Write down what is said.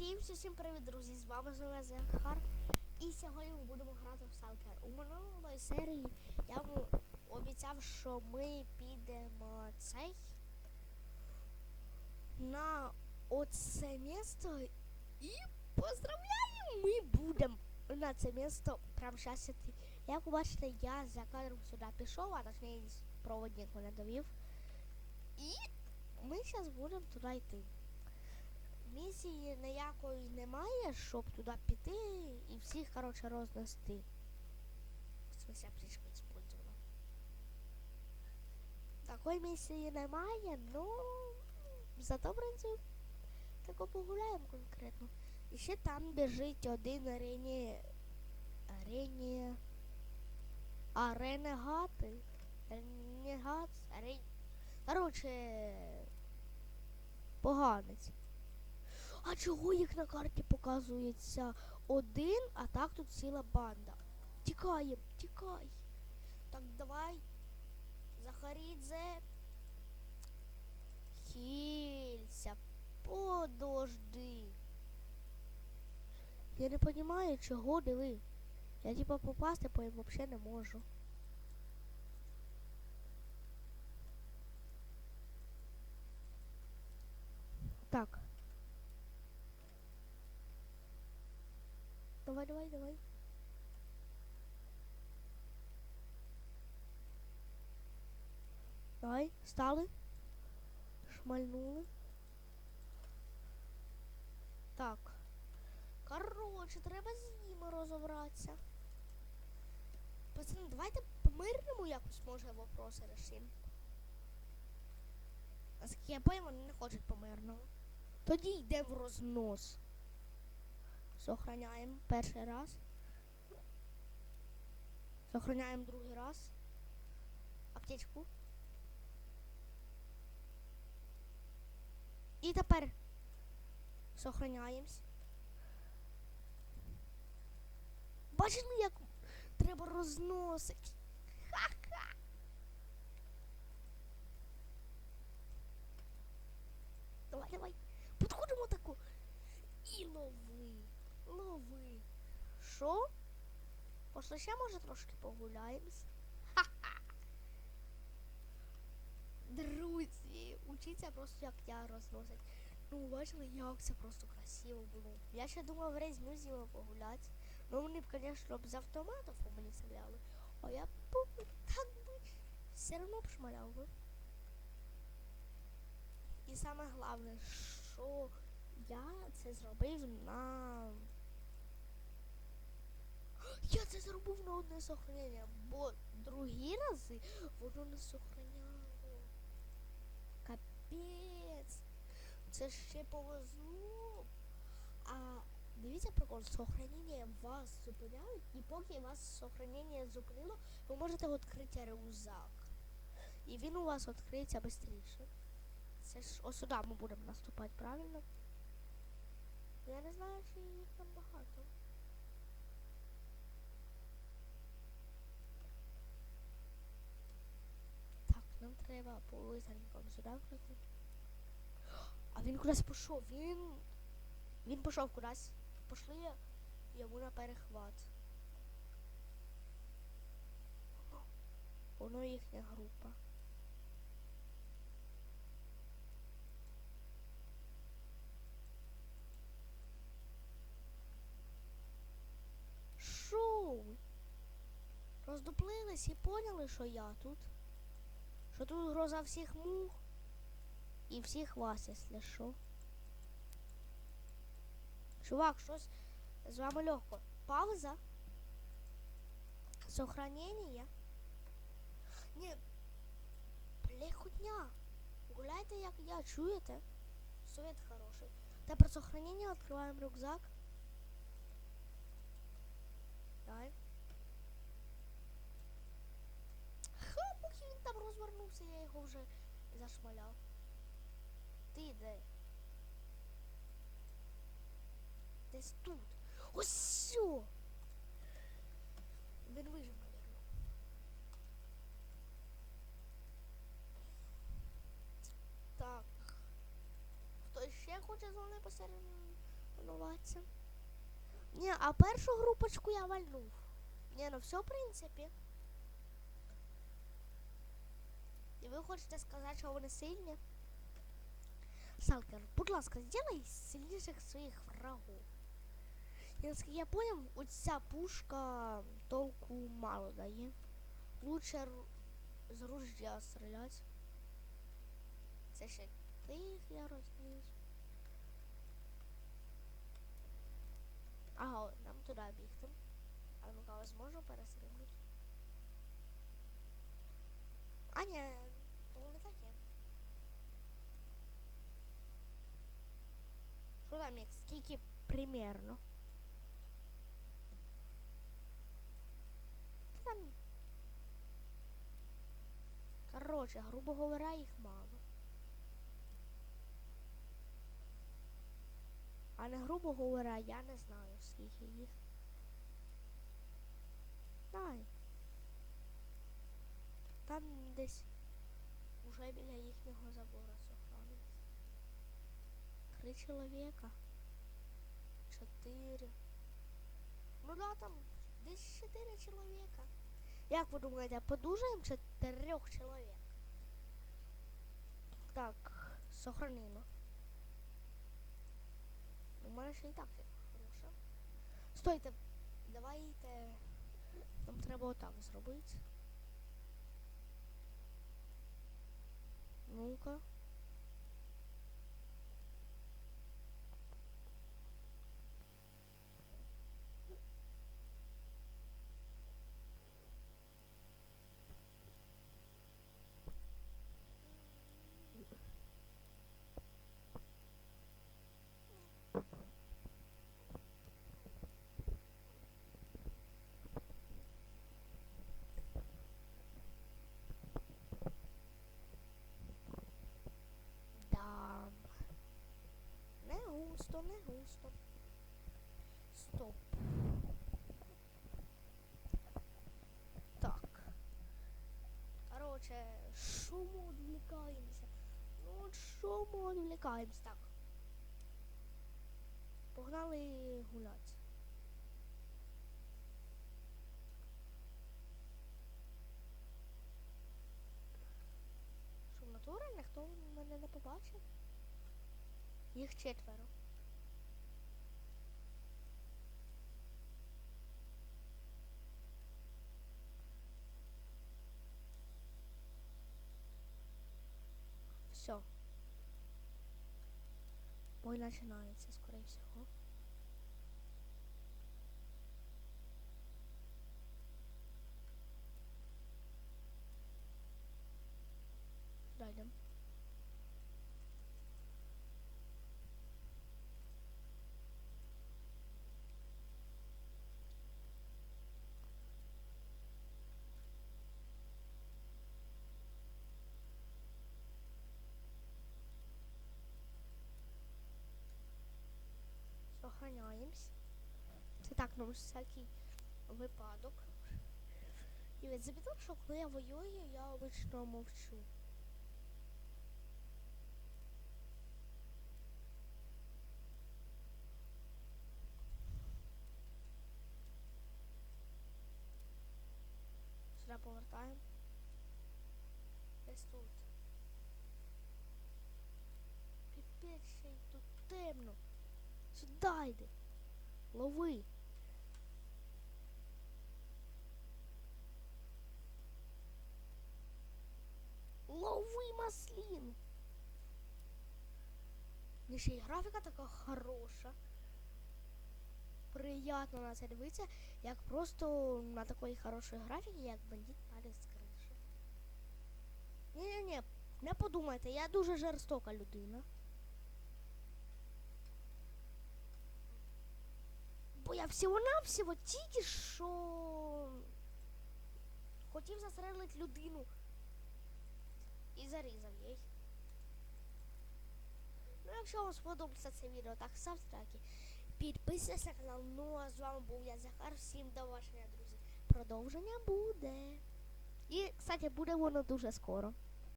Всім всім привіт, друзі! З вами знову Захар. І сьогодні ми будемо грати в Stalker. У минулої серії я вам обіцяв, що ми підемо цей на оце місто і поздравляю! Ми будемо на це місто прямо зараз іти. Як ви бачите, я за кадром сюди пішов, а точніше проводник мене довів. І ми зараз будемо туди йти місії ніякої немає, щоб туди піти і всіх, коротше, рознести. Смысле, аптечку использовала. Такої місії немає, ну зато, в принципі, тако погуляємо конкретно. І ще там біжить один арені. Арені. А ренегати. Ренегат. Арен... Коротше. Поганець. А чого їх на карті показується один, а так тут ціла банда? Тікаєм, тікай. Так давай. Захарідзе. Хілься. Подожди. Я не розумію, чого диви. Я типа попасти по їм взагалі не можу. Так. Давай, давай, давай. Давай, стали. Шмальнули. Так. Коротше, треба з ними розібратися. Пацани, давайте по-мирному якось може вопроси решимо. Наскільки я пойму, вони не хочуть по-мирному. Тоді йде в рознос. Сохраняємо перший раз. Сохраняємо другий раз. Аптечку. І тепер сохраняємось. Бачили, як треба розносити. Ха-ха. Давай, давай. Підходимо таку. І лови. Лови. Що? Пошли ще може трошки погуляємось. Друзі, учіться просто як я розносить. Ну, бачили, як це просто красиво було. Я ще думав візьму з ними погуляти. Ну вони б, звісно, б з автоматів по мені стріляли. А я б так би все одно б шмаляв би. І саме головне, що я це зробив на. Я це зробив на одне сохранення, бо другі рази воно не сохраняло. Капець. Це ще повезло. А дивіться прикол, сохранення вас зупиняють, і поки вас сохранення зупинило, ви можете відкрити рюкзак. І він у вас відкриється швидше. Це ж ось сюди ми будемо наступати, правильно? Я не знаю, чи їх там багато. Так, нам треба по визерникам сюди вкрити. А він кудись пішов. Він. Він пішов кудись. Пішли йому на перехват. Воно- їхня група. Шо? Роздуплились і поняли, що я тут. Що тут гроза всіх мух і всіх вас, якщо що. Чувак, щось з вами легко. Пауза. Сохранение. Ні. Легкотня. Гуляйте, як я, чуєте? Совет хороший. Тепер сохранение, відкриваємо рюкзак. Давай. Ха, поки він там розвернувся, я його вже зашмаляв. Ти де? Десь тут. Ось сьо! Він вижив, мабуть. Так. Хто ще хоче з вами посеред. Ні, а першу групочку я вальнув. Ні, ну все, в принципі. І ви хочете сказати, що вони сильні? Салкер, будь ласка, зробай сильніших своїх врагів. І наскільки я поняв, оця пушка толку мало дає. Лучше з ружья стріляти. Це ще тих я розумію. Ага, нам туди бігти. А ну-ка, вас можна перестрибнути? А ні, Що там, як скільки примерно? Там. Короче, грубо говоря, їх мало. А не грубо говоря, я не знаю, скільки їх. Дай. Там десь уже біля їхнього забору. Три чоловіка. Чотири. Ну да, там десь чотири чоловіка. Як ви думаєте, подужаємо чотирьох чоловік? Так, сохранимо. У мене ще і так хороша. Стойте, давайте. Нам треба отак зробити. Ну-ка. Да. Не густо, не густо. Стоп. Так. Короче, що ми відвлікаємося? Ну от що ми відвлікаємося? Так. Погнали гуляти. Що в натурі ніхто мене не побачив? Їх четверо. Все. Бой починається, скорее всего. Дайдем. Сохраняємось. Це так, на всякий випадок. І від замітив, що коли я воюю, я обично мовчу. Сюди повертаємо. Десь тут. Піпець тут темно. Сюди йди. Лови. Лови маслін. Ну ще й графіка така хороша. Приятно на це дивитися, як просто на такої хорошої графіки, як бандит падає з. Ні-ні-ні, не подумайте, я дуже жорстока людина. Бо я всього-навсього тільки що хотів застрелити людину і зарізав їй. Ну, якщо вам сподобалося це відео, так ставте лайки. Підписуйтесь на канал. Ну а з вами був я Захар. Всім до вашого друзі. Продовження буде. І, кстати, буде воно дуже скоро.